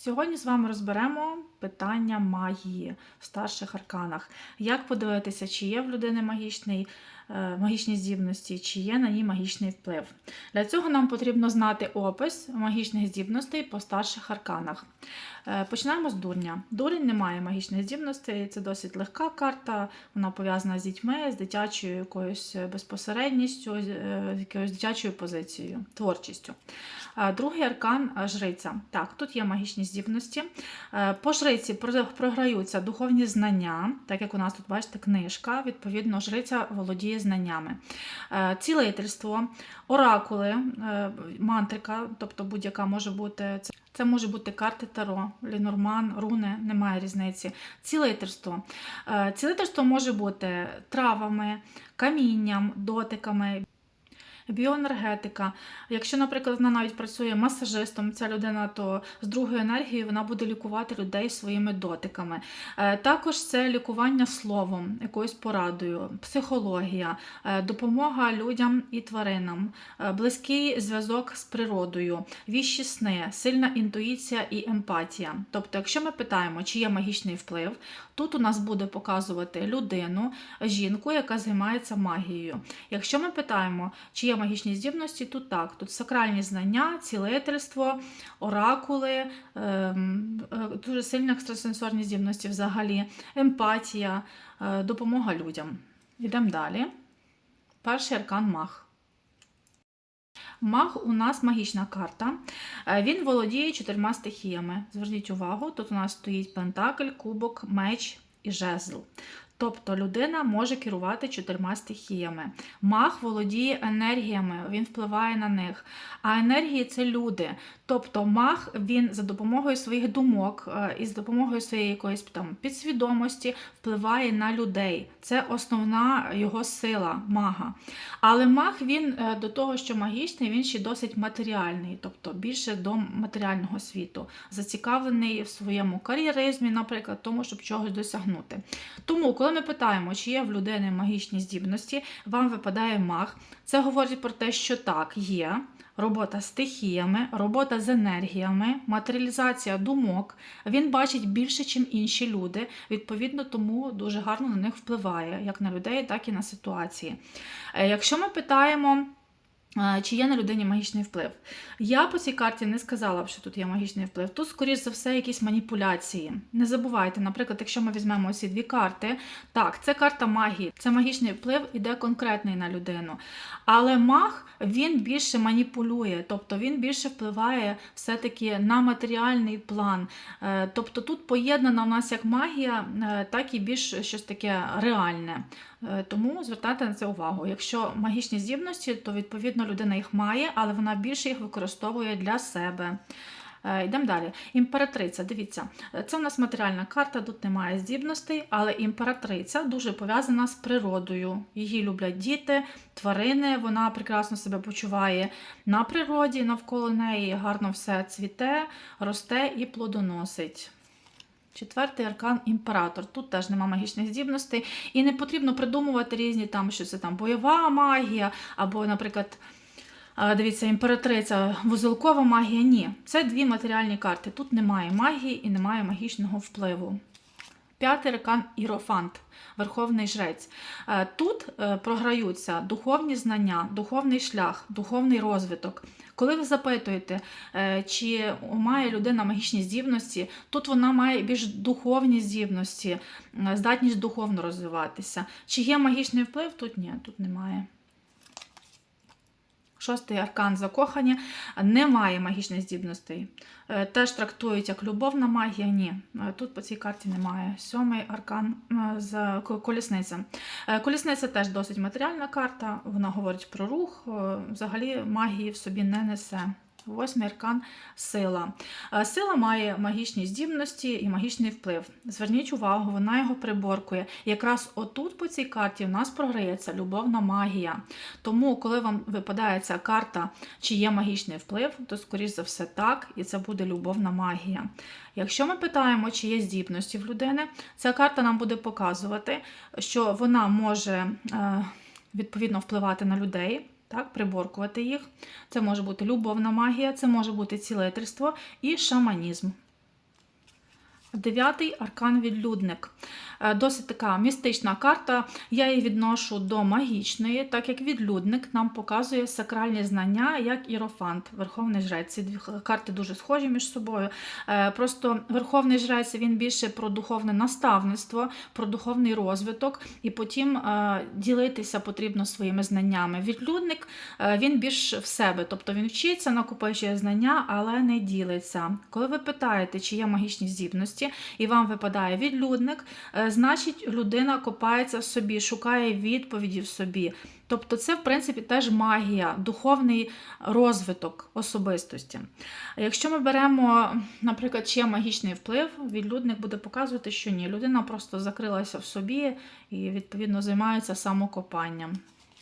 Сьогодні з вами розберемо питання магії в старших арканах. Як подивитися, чи є в людини магічний, е, магічні здібності, чи є на ній магічний вплив. Для цього нам потрібно знати опис магічних здібностей по старших арканах. Е, Починаємо з дурня. Дурень не має магічних здібностей, це досить легка карта, вона пов'язана з дітьми, з дитячою якоюсь безпосередністю, з е, якоюсь дитячою позицією, творчістю. Е, Другий аркан е, жриця. Так, тут є магічні здібності. Е, По жриці програються духовні знання, так як у нас тут, бачите, книжка. Відповідно, жриця володіє знаннями. Е, Цілительство, оракули, е, мантрика, тобто будь-яка може бути. Це- може бути карти Таро, Лінорман, руни, немає різниці. Цілительство. Цілительство може бути травами, камінням, дотиками. Біоенергетика. Якщо, наприклад, вона навіть працює масажистом, ця людина, то з другою енергією вона буде лікувати людей своїми дотиками. Е, Також це лікування словом, якоюсь порадою, психологія, е, допомога людям і тваринам, е, близький зв'язок з природою, віщі сни, сильна інтуїція і емпатія. Тобто, якщо ми питаємо, чи є магічний вплив, тут у нас буде показувати людину, жінку, яка займається магією. Якщо ми питаємо, чи є магічні здібності, тут так. Тут сакральні знання, цілительство, оракули, ем, е, дуже сильні екстрасенсорні здібності взагалі, емпатія, е, допомога людям. Йдемо далі. Перший аркан маг. Маг у нас магічна карта. Е, Він володіє чотирма стихіями. Зверніть увагу, тут у нас стоїть пентакль, кубок, меч і жезл. Тобто людина може керувати чотирма стихіями. Маг володіє енергіями, він впливає на них. А енергії це люди. Тобто маг він за допомогою своїх думок е, і з допомогою своєї якоїсь там підсвідомості впливає на людей. Це основна його сила мага. Але маг він е, до того, що магічний, він ще досить матеріальний, тобто більше до матеріального світу, зацікавлений в своєму кар'єризмі, наприклад, тому, щоб чогось досягнути. Тому, коли ми питаємо, чи є в людини магічні здібності, вам випадає маг. Це говорить про те, що так, є. Робота з стихіями, робота з енергіями, матеріалізація думок. Він бачить більше, ніж інші люди. Відповідно, тому дуже гарно на них впливає, як на людей, так і на ситуації. Е, Якщо ми питаємо. Чи є на людині магічний вплив? Я по цій карті не сказала що тут є магічний вплив. Тут, скоріш за все, якісь маніпуляції. Не забувайте, наприклад, якщо ми візьмемо ці дві карти, так, це карта магії, це магічний вплив іде конкретний на людину. Але маг він більше маніпулює, тобто він більше впливає все-таки на матеріальний план. Е, Тобто тут поєднана в нас як магія, е, так і більш щось таке реальне. Е, Тому звертайте на це увагу. Якщо магічні здібності, то відповідно людина їх має, але вона більше їх використовує для себе. Е, Йдемо далі. Імператриця, дивіться, це в нас матеріальна карта, тут немає здібностей, але імператриця дуже пов'язана з природою. Її люблять діти, тварини, вона прекрасно себе почуває на природі, навколо неї гарно все цвіте, росте і плодоносить. Четвертий аркан імператор. Тут теж нема магічних здібностей, і не потрібно придумувати різні там, що це там бойова магія, або, наприклад, Дивіться, імператриця, вузелкова магія. Ні, це дві матеріальні карти. Тут немає магії і немає магічного впливу. П'ятий аркан Ірофант, Верховний Жрець. Е, Тут е, програються духовні знання, духовний шлях, духовний розвиток. Коли ви запитуєте, е, чи має людина магічні здібності, тут вона має більш духовні здібності, здатність духовно розвиватися. Чи є магічний вплив? Тут ні, тут немає. Шостий аркан закохання немає магічних здібностей. Е, Теж трактують як любовна магія. Ні, Е, тут по цій карті немає. Сьомий аркан е, з колісниця. Колісниця теж досить матеріальна карта. Вона говорить про рух. Взагалі магії в собі не несе. Восьмий аркан сила. Е, Сила має магічні здібності і магічний вплив. Зверніть увагу, вона його приборкує. Якраз отут по цій карті в нас програється любовна магія. Тому, коли вам випадає ця карта, чи є магічний вплив, то, скоріш за все, так, і це буде любовна магія. Якщо ми питаємо, чи є здібності в людини, ця карта нам буде показувати, що вона може е, відповідно впливати на людей. Так, приборкувати їх. Це може бути любовна магія, це може бути цілительство і шаманізм. Дев'ятий аркан відлюдник. Е, Досить така містична карта. Я її відношу до магічної, так як відлюдник нам показує сакральні знання, як ірофант, верховний жрець. Ці дві карти дуже схожі між собою. Е, Просто верховний жрець він більше про духовне наставництво, про духовний розвиток, і потім е, ділитися потрібно своїми знаннями. Відлюдник він більш в себе, тобто він вчиться, накопичує знання, але не ділиться. Коли ви питаєте, чи є магічні здібності, і вам випадає відлюдник, е, значить людина копається в собі, шукає відповіді в собі. Тобто, це, в принципі, теж магія, духовний розвиток особистості. Якщо ми беремо, наприклад, є магічний вплив, відлюдник буде показувати, що ні, людина просто закрилася в собі і, відповідно, займається самокопанням.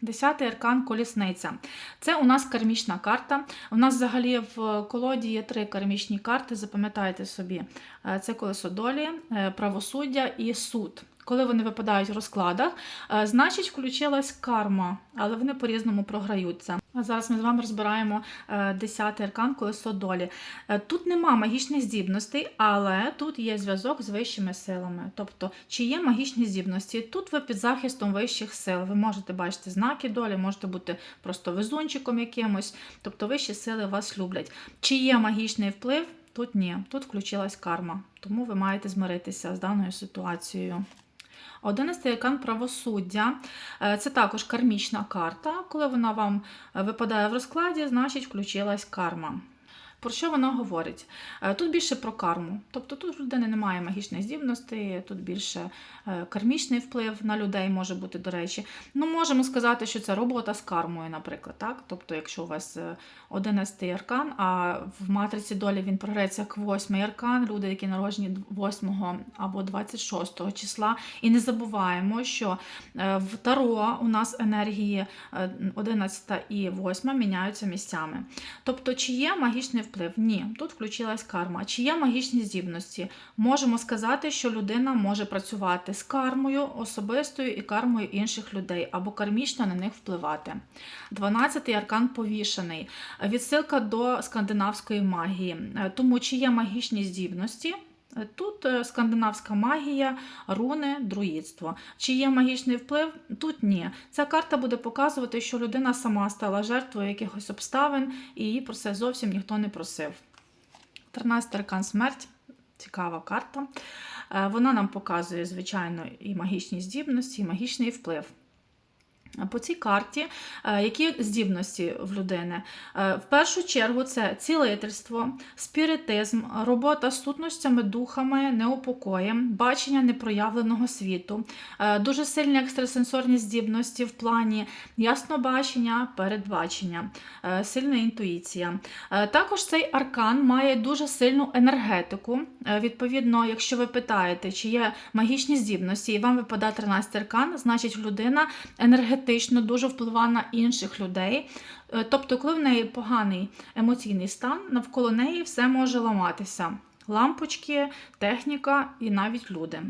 Десятий аркан колісниця. Це у нас кармічна карта. У нас взагалі в колоді є три кармічні карти. Запам'ятайте собі: Е, це колесо долі, е, правосуддя і суд. Коли вони випадають в розкладах, е, значить включилась карма, але вони по-різному програються. Зараз ми з вами розбираємо е, десятий аркан колесо долі. Е, Тут нема магічних здібностей, але тут є зв'язок з вищими силами. Тобто, чи є магічні здібності? Тут ви під захистом вищих сил. Ви можете бачити знаки долі, можете бути просто везунчиком якимось. Тобто вищі сили вас люблять. Чи є магічний вплив? Тут ні, тут включилась карма, тому ви маєте змиритися з даною ситуацією. Одинадцятий екан правосуддя. Е, Це також кармічна карта. Коли вона вам е, випадає в розкладі, значить включилась карма. Про що вона говорить? Е, Тут більше про карму. Тобто тут в людини немає магічної здібності, тут більше е, кармічний вплив на людей може бути, до речі. Ну, можемо сказати, що це робота з кармою, наприклад. Так? Тобто, якщо у вас е, 11 аркан, а в матриці долі він програється як 8-й аркан, люди, які народжені 8 або 26 числа. І не забуваємо, що е, в Таро у нас енергії е, 11 і 8 міняються місцями. Тобто, чи є магічний вплив? Ні, тут включилась карма. Чи є магічні здібності? Можемо сказати, що людина може працювати з кармою особистою і кармою інших людей, або кармічно на них впливати. 12-й аркан повішений. Відсилка до скандинавської магії. Е, Тому чи є магічні здібності? Тут е, скандинавська магія, руни, друїдство. Чи є магічний вплив? Тут ні. Ця карта буде показувати, що людина сама стала жертвою якихось обставин, і її про це зовсім ніхто не просив. 13 аркан смерть. Цікава карта. Е, Вона нам показує, звичайно, і магічні здібності, і магічний вплив. По цій карті, е, які здібності в людини? Е, В першу чергу це цілительство, спіритизм, робота з сутностями, духами, неупокоєм, бачення непроявленого світу, е, дуже сильні екстрасенсорні здібності в плані яснобачення, передбачення, сильна інтуїція. Також цей аркан має дуже сильну енергетику. Відповідно, якщо ви питаєте, чи є магічні здібності, і вам випадає 13 аркан, значить людина енергетично дуже впливає на інших людей. Е, Тобто, коли в неї поганий емоційний стан, навколо неї все може ламатися. Лампочки, техніка і навіть люди.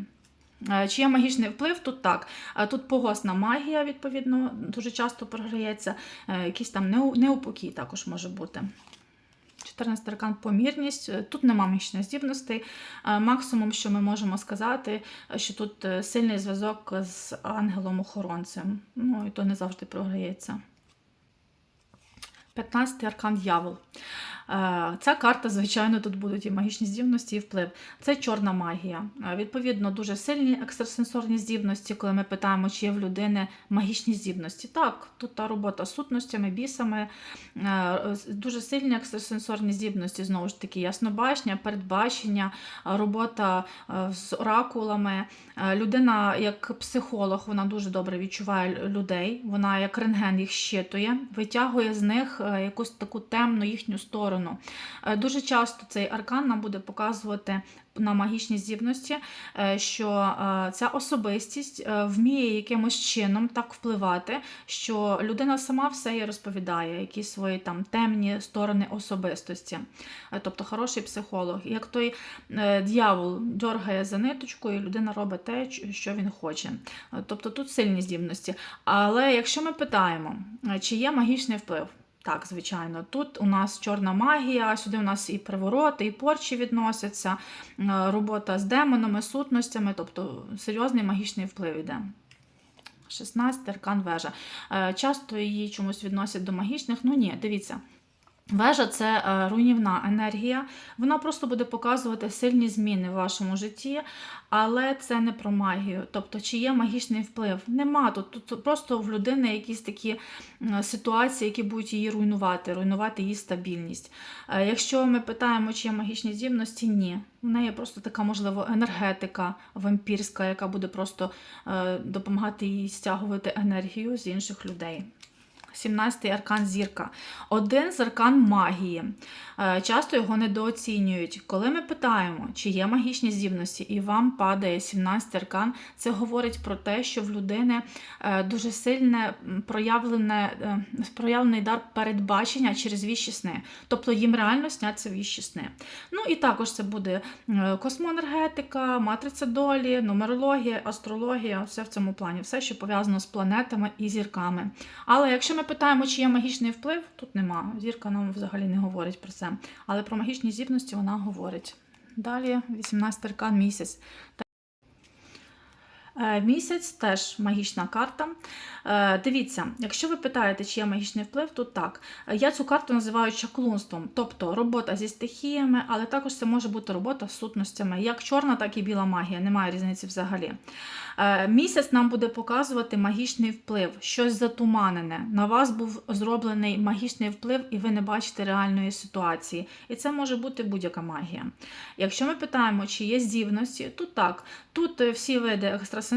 Е, Чи є магічний вплив? Тут так. Е, Тут погосна магія, відповідно, дуже часто програється. Якийсь там неупокій також може бути. 14 аркан помірність. Е, Тут нема магічних здібностей. Е, Максимум, що ми можемо сказати, е, що тут сильний зв'язок з ангелом-охоронцем. Ну, і то не завжди програється. 15 аркан дьявол. Е, Ця карта, звичайно, тут будуть і магічні здібності, і вплив. Це чорна магія. Е, Відповідно, дуже сильні екстрасенсорні здібності, коли ми питаємо, чи є в людини магічні здібності. Так, тут та робота з сутностями, бісами, е, дуже сильні екстрасенсорні здібності, знову ж таки, яснобачення, передбачення, робота з оракулами. Людина, як психолог, вона дуже добре відчуває людей, вона як рентген їх щитує, витягує з них якусь таку темну їхню сторону. Е, Дуже часто цей аркан нам буде показувати на магічні здібності, е, що е, ця особистість вміє якимось чином так впливати, що людина сама все їй розповідає, якісь свої там темні сторони особистості. Тобто хороший психолог. Як той дьявол дергає за ниточку, і людина робить те, що він хоче. Тобто тут сильні здібності. Але якщо ми питаємо, чи є магічний вплив, Так, звичайно, тут у нас чорна магія, сюди у нас і привороти, і порчі відносяться, е, робота з демонами, сутностями, тобто серйозний магічний вплив іде. 16 аркан вежа. Е, Часто її чомусь відносять до магічних. Ну ні, дивіться. Вежа це е, руйнівна енергія. Вона просто буде показувати сильні зміни в вашому житті, але це не про магію. Тобто, чи є магічний вплив? Нема тут. Тут просто в людини якісь такі ситуації, які будуть її руйнувати, руйнувати її стабільність. Е, Якщо ми питаємо, чи є магічні здібності, ні. В неї просто така, можливо, енергетика вампірська, яка буде просто е, допомагати їй стягувати енергію з інших людей. 17-й аркан зірка. Один з аркан магії. Е, Часто його недооцінюють. Коли ми питаємо, чи є магічні здібності, і вам падає 17 аркан, це говорить про те, що в людини е, дуже сильне проявлене, е, проявлений дар передбачення через віщі сни. Тобто їм реально сняться віщі сни. Ну і також це буде космоенергетика, матриця долі, нумерологія, астрологія, все в цьому плані, все, що пов'язано з планетами і зірками. Але якщо ми питаємо, чи є магічний вплив, тут нема. Зірка нам взагалі не говорить про це. Але про магічні здібності вона говорить. Далі 18 аркан місяць. Е, Місяць теж магічна карта. Е, Дивіться, якщо ви питаєте, чи є магічний вплив, то так. Е, Я цю карту називаю чаклунством, тобто робота зі стихіями, але також це може бути робота з сутностями, як чорна, так і біла магія, немає різниці взагалі. Місяць нам буде показувати магічний вплив, щось затуманене. На вас був зроблений магічний вплив, і ви не бачите реальної ситуації. І це може бути будь-яка магія. Якщо ми питаємо, чи є здібності, то так. Тут всі види екстрасенсорики,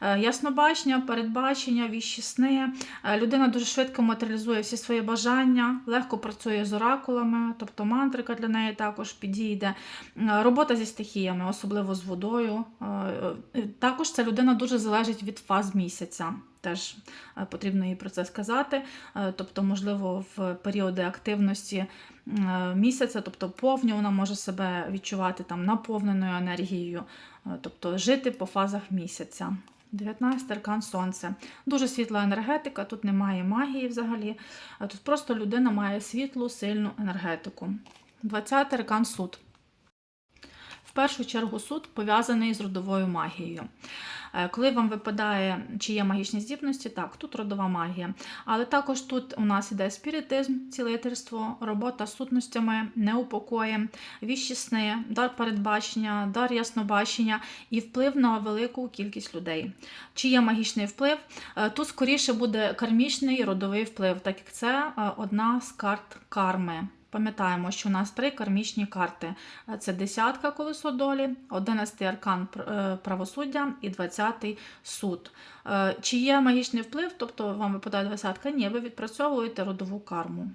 е, яснобачення, передбачення, віщі сни. Е, Людина дуже швидко матеріалізує всі свої бажання, легко працює з оракулами, тобто мантрика для неї також підійде. Е, Робота зі стихіями, особливо з водою. Також ця людина дуже залежить від фаз місяця. Теж потрібно їй про це сказати. Тобто, можливо, в періоди активності місяця, тобто повню, вона може себе відчувати там наповненою енергією, тобто жити по фазах місяця. 19 аркан сонце. Дуже світла енергетика, тут немає магії взагалі. а Тут просто людина має світлу, сильну енергетику. 20 аркан суд. Першу чергу суд пов'язаний з родовою магією. Е, Коли вам випадає, чи є магічні здібності, так, тут родова магія. Але також тут у нас іде спіритизм, цілительство, робота з сутностями, неупокоєм, віщі сни, дар передбачення, дар яснобачення і вплив на велику кількість людей. Чи є магічний вплив? Е, Тут скоріше буде кармічний родовий вплив, так як це е, одна з карт карми. Пам'ятаємо, що у нас три кармічні карти: це десятка колесо долі, одинадцятий аркан е, правосуддя і двадцятий суд. Е, Чи є магічний вплив, тобто вам випадає двадцятка? Ні, ви відпрацьовуєте родову карму.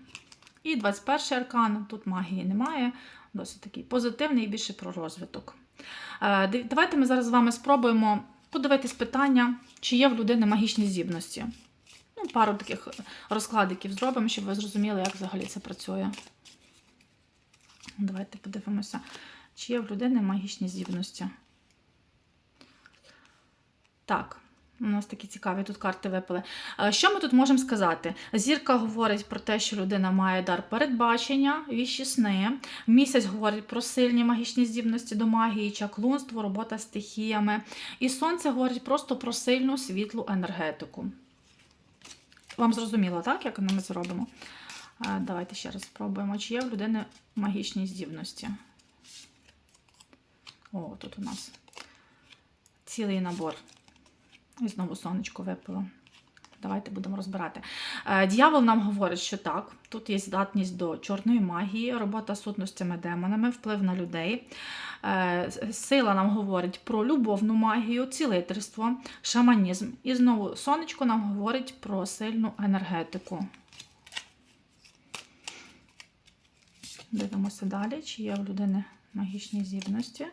І 21 аркан, тут магії немає, досить такий позитивний і більше про розвиток. Е, Давайте ми зараз з вами спробуємо подивитись питання, чи є в людини магічні здібності. Ну, пару таких розкладиків зробимо, щоб ви зрозуміли, як взагалі це працює. Давайте подивимося, чи є в людини магічні здібності. Так, у нас такі цікаві тут карти випали. Е, Що ми тут можемо сказати? Зірка говорить про те, що людина має дар передбачення, віщі сни. Місяць говорить про сильні магічні здібності до магії, чаклунство, робота з стихіями. І сонце говорить просто про сильну світлу енергетику. Вам зрозуміло, так, як ми це робимо? Е, Давайте ще раз спробуємо, чи є в людини магічні здібності. О, тут у нас цілий набор. І знову сонечко випало. Давайте будемо розбирати. Е, Д'явол нам говорить, що так, тут є здатність до чорної магії, робота з сутностями демонами, вплив на людей. Е, Сила нам говорить про любовну магію, цілительство, шаманізм. І знову сонечко нам говорить про сильну енергетику. Дивимося далі, чи є в людини магічні здібності.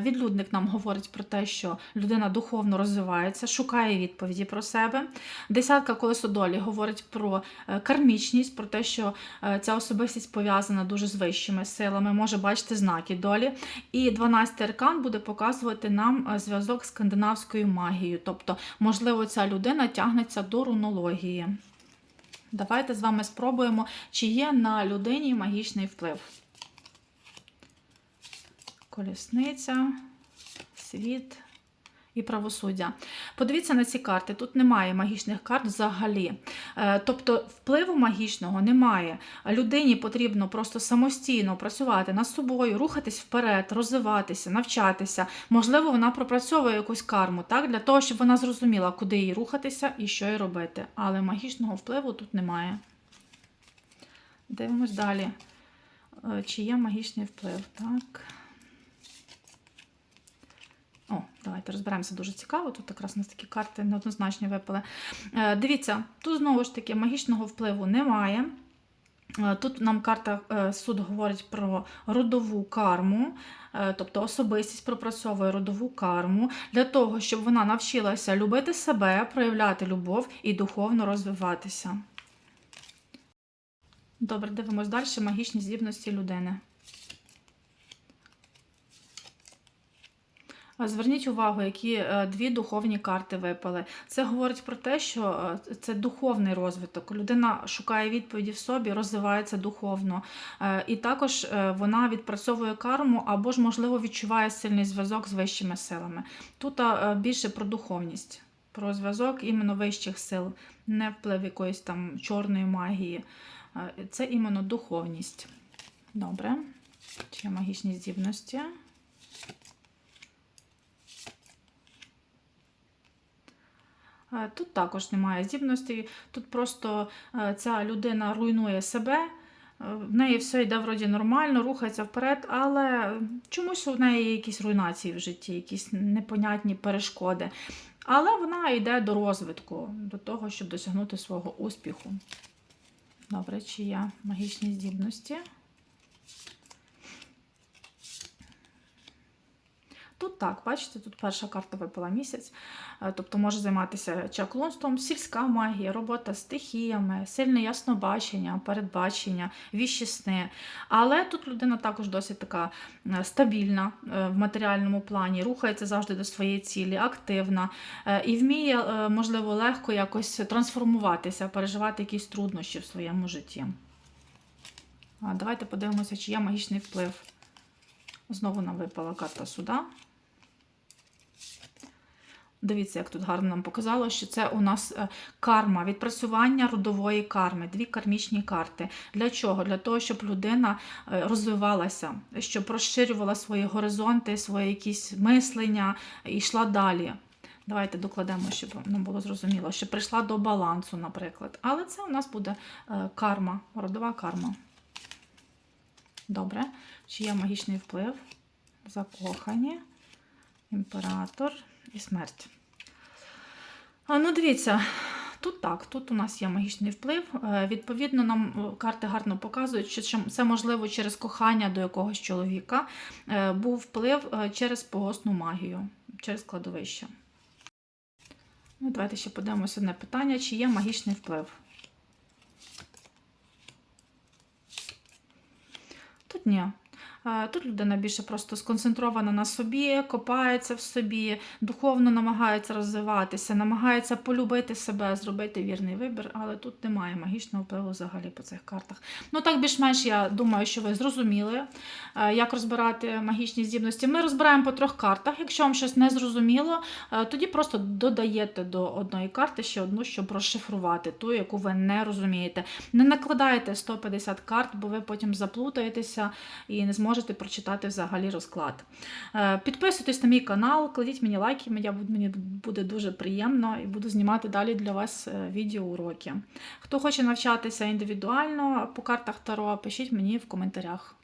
Відлюдник нам говорить про те, що людина духовно розвивається, шукає відповіді про себе. Десятка колесо долі говорить про е, кармічність, про те, що е, ця особистість пов'язана дуже з вищими силами, може бачити знаки долі. І 12 аркан буде показувати нам е, зв'язок з скандинавською магією. Тобто, можливо, ця людина тягнеться до рунології. Давайте з вами спробуємо, чи є на людині магічний вплив. Колісниця, світ і правосуддя. Подивіться на ці карти. Тут немає магічних карт взагалі. Е, Тобто впливу магічного немає. Людині потрібно просто самостійно працювати над собою, рухатись вперед, розвиватися, навчатися. Можливо, вона пропрацьовує якусь карму, так? для того, щоб вона зрозуміла, куди їй рухатися і що їй робити. Але магічного впливу тут немає. Дивимось далі. Е, Чи є магічний вплив? Так. О, давайте розберемося дуже цікаво. Тут якраз у нас такі карти неоднозначні випали. Е, Дивіться, тут знову ж таки магічного впливу немає. Е, Тут нам карта е, суд говорить про родову карму, тобто особистість пропрацьовує родову карму для того, щоб вона навчилася любити себе, проявляти любов і духовно розвиватися. Добре, дивимось далі. Магічні здібності людини. Зверніть увагу, які е, дві духовні карти випали. Це говорить про те, що е, це духовний розвиток. Людина шукає відповіді в собі, розвивається духовно. Е, І також вона відпрацьовує карму або ж, можливо, відчуває сильний зв'язок з вищими силами. Тут більше про духовність, про зв'язок іменно вищих сил, не вплив якоїсь там чорної магії. Це іменно духовність. Добре. Чи магічні здібності? Тут також немає здібностей. Тут просто е, ця людина руйнує себе. е, В неї все йде вроді нормально, рухається вперед, але чомусь у неї є якісь руйнації в житті, якісь непонятні перешкоди. Але вона йде до розвитку, до того, щоб досягнути свого успіху. Добре, чи є магічні здібності? Тут так, бачите, тут перша карта випала місяць, Е, тобто може займатися чаклунством, сільська магія, робота з стихіями, сильне яснобачення, передбачення, віщі сни. Але тут людина також досить така е, стабільна е, в матеріальному плані, рухається завжди до своєї цілі, активна і вміє, можливо, легко якось трансформуватися, переживати якісь труднощі в своєму житті. Давайте подивимося, чи є магічний вплив. Знову нам випала карта суда. Дивіться, як тут гарно нам показало, що це у нас е, карма, відпрацювання родової карми, дві кармічні карти. Для чого? Для того, щоб людина е, розвивалася, щоб розширювала свої горизонти, свої якісь мислення і йшла далі. Давайте докладемо, щоб нам було зрозуміло, що прийшла до балансу, наприклад. Але це у нас буде е, карма, родова карма. Добре. Чи є магічний вплив? Закохані, імператор і смерть. А, ну, дивіться, тут так, тут у нас є магічний вплив. Е, Відповідно, нам е, карти гарно показують, що це можливо через кохання до якогось чоловіка е, був вплив через погосну магію, через кладовище. Ну, давайте ще подивимося одне питання: чи є магічний вплив? Тут ні. Тут людина більше просто сконцентрована на собі, копається в собі, духовно намагається розвиватися, намагається полюбити себе, зробити вірний вибір, але тут немає магічного впливу взагалі по цих картах. Ну так більш-менш я думаю, що ви зрозуміли, е, як розбирати магічні здібності. Ми розбираємо по трьох картах. Якщо вам щось не зрозуміло, е, тоді просто додаєте до одної карти ще одну, щоб розшифрувати ту, яку ви не розумієте. Не накладайте 150 карт, бо ви потім заплутаєтеся і не зможете прочитати взагалі розклад. Е, Підписуйтесь на мій канал, кладіть мені лайки, мені буде дуже приємно і буду знімати далі для вас е, відеоуроки. Хто хоче навчатися індивідуально по картах Таро, пишіть мені в коментарях.